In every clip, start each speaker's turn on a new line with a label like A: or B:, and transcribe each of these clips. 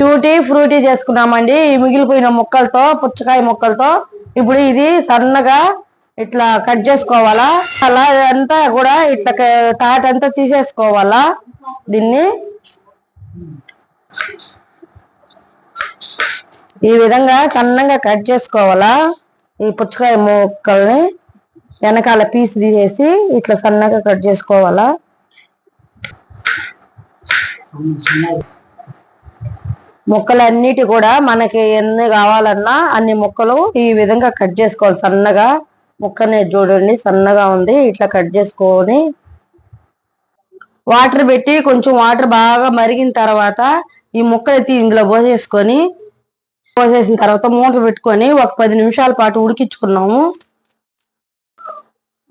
A: Tutti frutti చేసుకున్నామండి. ఈ మిగిలిపోయిన ముక్కలతో పుచ్చకాయ ముక్కలతో. ఇప్పుడు ఇది సన్నగా ఇట్లా కట్ చేసుకోవాలా? అలా అంతా కూడా ఇట్లా క- తాటంతా తీసేసుకోవాలా? దీన్ని. ఈ విధంగా సన్నగా కట్ చేసుకోవాలా? ఈ పుచ్చకాయ ముక్కల్ని వెనకాల పీస్ తీసేసి ఇట్లా సన్నగా కట్ చేసుకోవాలా? ముక్కలన్నిటి కూడా మనకి ఎన్ని కావాలన్నా అన్ని ముక్కలు ఈ విధంగా కట్ చేసుకోవాలి. సన్నగా ముక్కని చూడండి సన్నగా ఉంది. ఇట్లా కట్ చేసుకొని వాటర్ పెట్టి కొంచెం వాటర్ బాగా మరిగిన తర్వాత ఈ ముక్కలు ఎత్తి ఇందులో పోసేసుకొని పోసేసిన తర్వాత మూత పెట్టుకొని ఒక పది నిమిషాల పాటు ఉడికించుకున్నాము.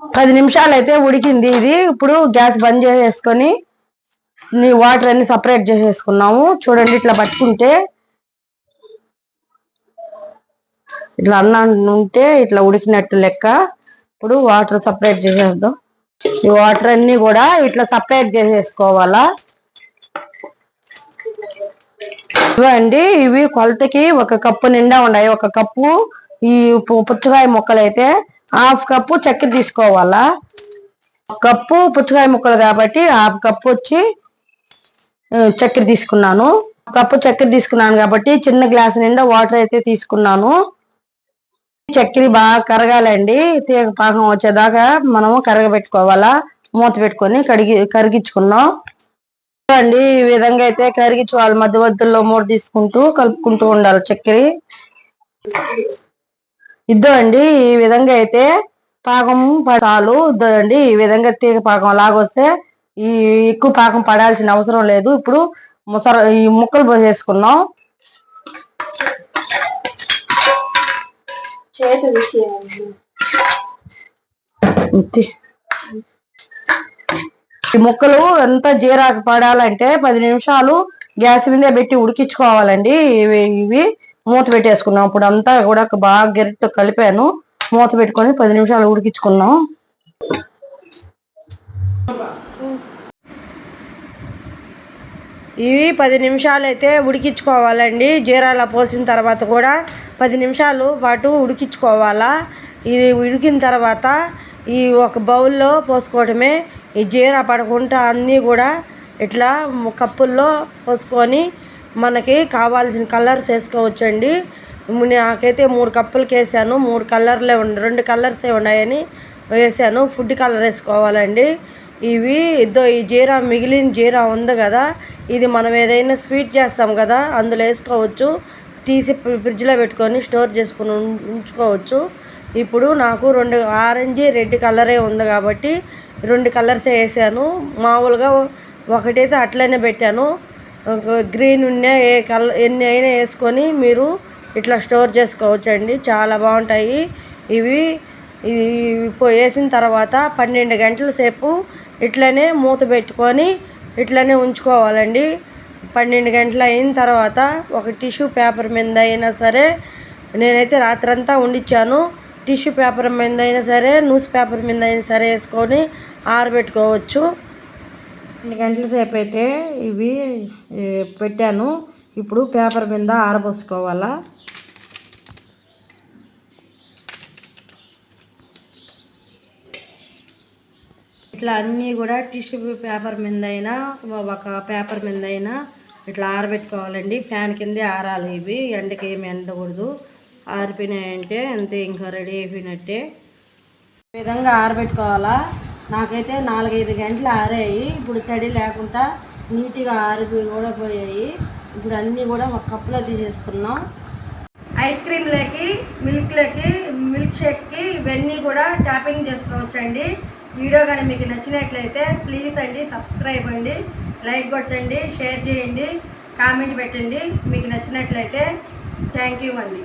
A: పది నిమిషాలు అయితే ఉడికింది ఇది. ఇప్పుడు గ్యాస్ బంద్ చేసేసుకొని వాటర్ అన్ని సపరేట్ చేసేసుకున్నాము. చూడండి ఇట్లా పట్టుకుంటే ఇట్లా అన్నం ఉంటే ఇట్లా ఉడికినట్టు లెక్క. ఇప్పుడు వాటర్ సపరేట్ చేసేద్దాం. ఈ వాటర్ అన్ని కూడా ఇట్లా సపరేట్ చేసేసుకోవాలా? ఇవ్వండి ఇవి కొలతకి ఒక కప్పు నిండా ఉన్నాయి ఒక కప్పు ఈ పుచ్చకాయ ముక్కలు అయితే హాఫ్ కప్పు చక్కెర తీసుకోవాలా? కప్పు పుచ్చకాయ ముక్కలు కాబట్టి హాఫ్ కప్పు వచ్చి చక్కెర తీసుకున్నాను. కప్పు చక్కెర తీసుకున్నాను కాబట్టి చిన్న గ్లాస్ నిండా వాటర్ అయితే తీసుకున్నాను. చక్కెర బాగా కరగాలండి. తీగ పాకం వచ్చేదాకా మనము కరగబెట్టుకోవాలా. మూత పెట్టుకొని కడిగి కరిగించుకున్నాం. అండి ఈ విధంగా అయితే కరిగించుకోవాలి మధ్య మధ్యలో మూడు తీసుకుంటూ కలుపుకుంటూ ఉండాలి చక్కెర. ఇద్దో అండి ఈ విధంగా అయితే పాకం చాలు. ఇద్దో అండి ఈ విధంగా తీగ పాకం లాగొస్తే ఈ ఎక్కువ పాకం పడాల్సిన అవసరం లేదు. ఇప్పుడు ముసర ఈ ముక్కలు పోసేసుకున్నాం. ఈ ముక్కలు ఎంత జీరాకు పడాలంటే పది నిమిషాలు గ్యాస్ మీద పెట్టి ఉడికించుకోవాలండి. ఇవి ఇవి మూత పెట్టేసుకున్నాం. ఇప్పుడు అంతా కూడా బాగా గెరిటితో కలిపాను. మూత పెట్టుకొని పది నిమిషాలు ఉడికించుకున్నాం. ఇవి పది నిమిషాలు అయితే ఉడికించుకోవాలండి. జీరాల పోసిన తర్వాత కూడా పది నిమిషాలు పాటు ఉడికించుకోవాలా. ఇది ఉడికిన తర్వాత ఈ ఒక బౌల్లో పోసుకోవడమే. ఈ జీరా పడకుండా అన్నీ కూడా ఇట్లా కప్పుల్లో పోసుకొని మనకి కావాల్సిన కలర్స్ వేసుకోవచ్చండి. నాకైతే మూడు కప్పులకి వేసాను మూడు కలర్లే ఉండి రెండు కలర్సే ఉన్నాయని వేసాను. ఫుడ్ కలర్ వేసుకోవాలండి. ఇవి ఇద్దో ఈ జీరా మిగిలిన జీరా ఉంది కదా ఇది మనం ఏదైనా స్వీట్ చేస్తాం కదా అందులో వేసుకోవచ్చు. తీసి ఫ్రిడ్జ్లో పెట్టుకొని స్టోర్ చేసుకుని ఉంచుకోవచ్చు. ఇప్పుడు నాకు రెండు ఆరెంజ్ రెడ్ కలరే ఉంది కాబట్టి రెండు కలర్సే వేసాను. మామూలుగా ఒకటైతే అట్లనే పెట్టాను. గ్రీన్ ఉన్న ఏ కలర్ ఎన్ని అయినా వేసుకొని మీరు ఇట్లా స్టోర్ చేసుకోవచ్చు అండి చాలా బాగుంటాయి. ఇవి ఇది వేసిన తర్వాత పన్నెండు గంటల సేపు ఇట్లనే మూత పెట్టుకొని ఇట్లనే ఉంచుకోవాలండి. పన్నెండు గంటలు అయిన తర్వాత ఒక టిష్యూ పేపర్ మీద అయినా సరే నేనైతే రాత్రంతా ఉండిచ్చాను. టిష్యూ పేపర్ మీద అయినా సరే న్యూస్ పేపర్ మీద అయినా సరే వేసుకొని ఆరబెట్టుకోవచ్చు. రెండు గంటల సేపు అయితే ఇవి పెట్టాను. ఇప్పుడు పేపర్ మీద ఆరబోసుకోవాలా? ఇట్లా అన్నీ కూడా టిష్యూ పేపర్ మీద అయినా ఒక పేపర్ మీద అయినా ఇట్లా ఆరబెట్టుకోవాలండి. ఫ్యాన్ కిందే ఆరాలి ఇవి ఎండకి ఏమి ఎండకూడదు. ఆరిపోయినాయంటే అంతే ఇంకా రెడీ అయిపోయినట్టే. ఈ విధంగా ఆరబెట్టుకోవాలా? నాకైతే నాలుగైదు గంటలు ఆరాయి. ఇప్పుడు తడి లేకుండా నీట్గా ఆరిపోయి కూడా పోయాయి. ఇప్పుడు అన్నీ కూడా ఒక కప్పులో తీసేసుకున్నాం ఐస్ క్రీమ్లకి మిల్క్లకి మిల్క్ షేక్కి ఇవన్నీ కూడా ట్యాపింగ్ చేసుకోవచ్చండి. వీడియో కానీ మీకు నచ్చినట్లయితే ప్లీజ్ అండి సబ్స్క్రైబ్ అండి లైక్ కొట్టండి షేర్ చేయండి కామెంట్ పెట్టండి. మీకు నచ్చినట్లయితే థ్యాంక్ యూ అండి.